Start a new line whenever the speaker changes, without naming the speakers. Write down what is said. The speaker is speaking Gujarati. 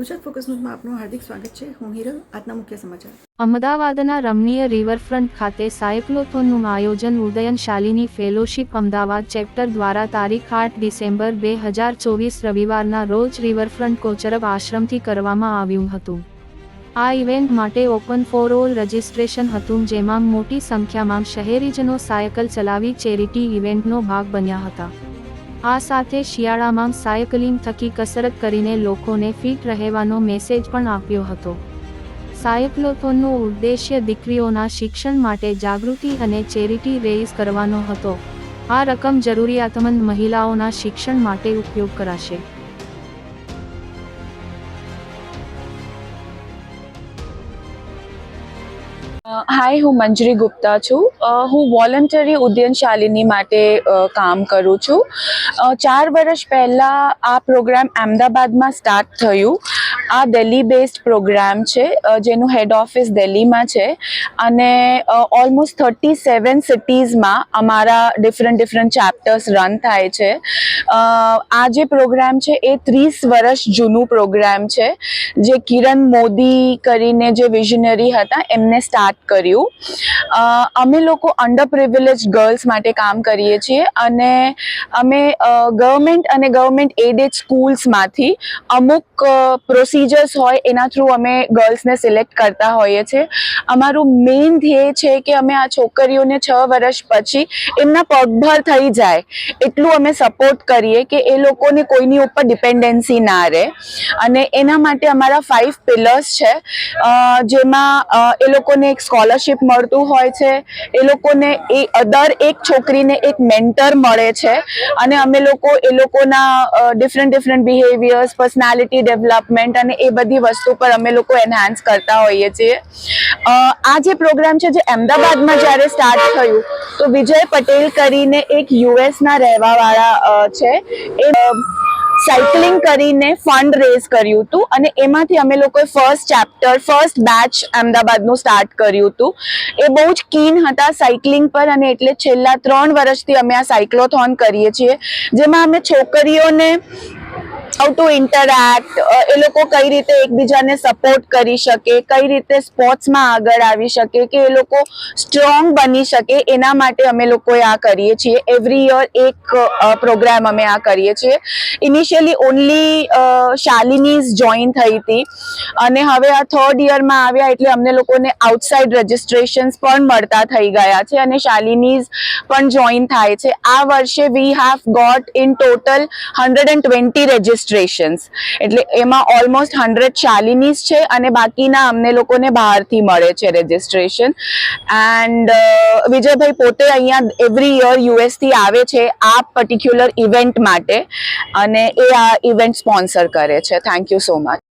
ગુજરાત ફોકસ ન્યૂઝમાં આપનું હાર્દિક સ્વાગત છે. હું હિરલ, આજના મુખ્ય સમાચાર.
અમદાવાદના રમણીય રિવરફ્રન્ટ ખાતે સાયક્લોથોનનું આયોજન ઉદયન શાલિની ફેલોશિપ અમદાવાદ ચેપ્ટર દ્વારા તારીખ આઠ ડિસેમ્બર બે હજાર ચોવીસ રવિવારના રોજ રિવરફ્રન્ટ કોચરબ આશ્રમથી કરવામાં આવ્યું હતું. આ ઇવેન્ટ માટે ઓપન ફોર ઓલ રજિસ્ટ્રેશન હતું, જેમાં મોટી સંખ્યામાં શહેરીજનો સાયકલ ચલાવી ચેરિટી ઇવેન્ટનો ભાગ બન્યા હતા. આ સાથે શિયાળામાં સાયકલિંગ થકી કસરત કરીને લોકોને ફિટ રહેવાનો મેસેજ પણ આપ્યો હતો. સાયક્લોથોનનો ઉદ્દેશ્ય દીકરીઓના શિક્ષણ માટે જાગૃતિ અને ચેરિટી રેઇઝ કરવાનો હતો. આ રકમ જરૂરિયાતમંદ મહિલાઓના શિક્ષણ માટે ઉપયોગ કરાશે.
હાય હું મંજરી ગુપ્તા છું. હું વોલન્ટરી ઉદ્યનશાલિની માટે કામ કરું છું. ચાર વર્ષ પહેલાં આ પ્રોગ્રામ અમદાવાદમાં સ્ટાર્ટ થયું. આ દિલ્હી બેઝડ પ્રોગ્રામ છે જેનું હેડ ઓફિસ દિલ્હીમાં છે અને ઓલમોસ્ટ થર્ટી સેવન સિટીઝમાં અમારા ડિફરન્ટ ડિફરન્ટ ચેપ્ટર્સ રન થાય છે. આ જે પ્રોગ્રામ છે એ ત્રીસ વર્ષ જૂનું પ્રોગ્રામ છે, જે કિરણ મોદી કરીને જે વિઝનરી હતા એમને સ્ટાર્ટ કર્યું. અમે લોકો અંડર પ્રિવિલેજ ગર્લ્સ માટે કામ કરીએ છીએ અને અમે ગવર્મેન્ટ અને ગવર્મેન્ટ એડેડ સ્કૂલ્સમાંથી અમુક પ્રોસિજર્સ હોય, એના થ્રુ અમે ગર્લ્સને સિલેક્ટ કરતા હોઈએ છીએ. અમારું મેઇન ધ્યેય છે કે અમે આ છોકરીઓને છ વર્ષ પછી એમના પગભર થઈ જાય. એટલું અમે સપોર્ટ કરીએ કે એ લોકોને કોઈની ઉપર ડિપેન્ડન્સી ના રહે. અને એના માટે અમારા ફાઇવ પિલર્સ છે. જેમાં એ લોકોને એક સ્કોલરશિપ મળતું હોય છે. એ લોકોને એ અદર એક છોકરીને એક મેન્ટર મળે છે. અને અમે લોકો એ લોકોના different different behaviours personality development અને એ બધી વસ્તુ પર અમે લોકો એનહાન્સ કરતા હોઈએ છીએ. આ જે પ્રોગ્રામ છે જે અમદાવાદમાં જ્યારે સ્ટાર્ટ થયું, તો વિજય પટેલ કરીને એક યુએસના રહેવાવાળા છે. એ સાયકલિંગ કરીને ફંડ રેઝ કર્યું હતું અને એમાંથી અમે લોકોએ ફર્સ્ટ ચેપ્ટર ફર્સ્ટ બેચ અમદાવાદનું સ્ટાર્ટ કર્યું હતું. એ બહુ જ કીન હતા સાયકલિંગ પર અને એટલે છેલ્લા ત્રણ વર્ષથી અમે આ સાયક્લોથોન કરીએ છીએ, જેમાં અમે છોકરીઓને હાઉ ટુ ઇન્ટરેક્ટ એ લોકો કઈ રીતે એકબીજાને સપોર્ટ કરી શકે, કઈ રીતે સ્પોર્ટ્સમાં આગળ આવી શકે, કે એ લોકો સ્ટ્રોંગ બની શકે, એના માટે અમે લોકોએ આ કરીએ છીએ. એવરી યર એક પ્રોગ્રામ અમે આ કરીએ છીએ. ઇનિશિયલી ઓનલી શાલિનીઝ જોઈન થઈ હતી. અને હવે આ થર્ડ યરમાં આવ્યા એટલે અમને લોકોને આઉટસાઇડ રજિસ્ટ્રેશન્સ પણ મળતા થઈ ગયા છે અને શાલિનીઝ પણ જોઈન થાય છે. આ વર્ષે we have got in total hundred and twenty registrations એટલે એમાં ઓલમોસ્ટ હંડ્રેડ શાલિનીઝ છે અને બાકીના અમને લોકોને બહારથી મળે છે રજિસ્ટ્રેશન એન્ડ વિજયભાઈ પોતે અહીંયા એવરી યર યુએસથી આવે છે આ પર્ટિક્યુલર ઇવેન્ટ માટે અને એ આ ઇવેન્ટ સ્પોન્સર કરે છે. Thank you so much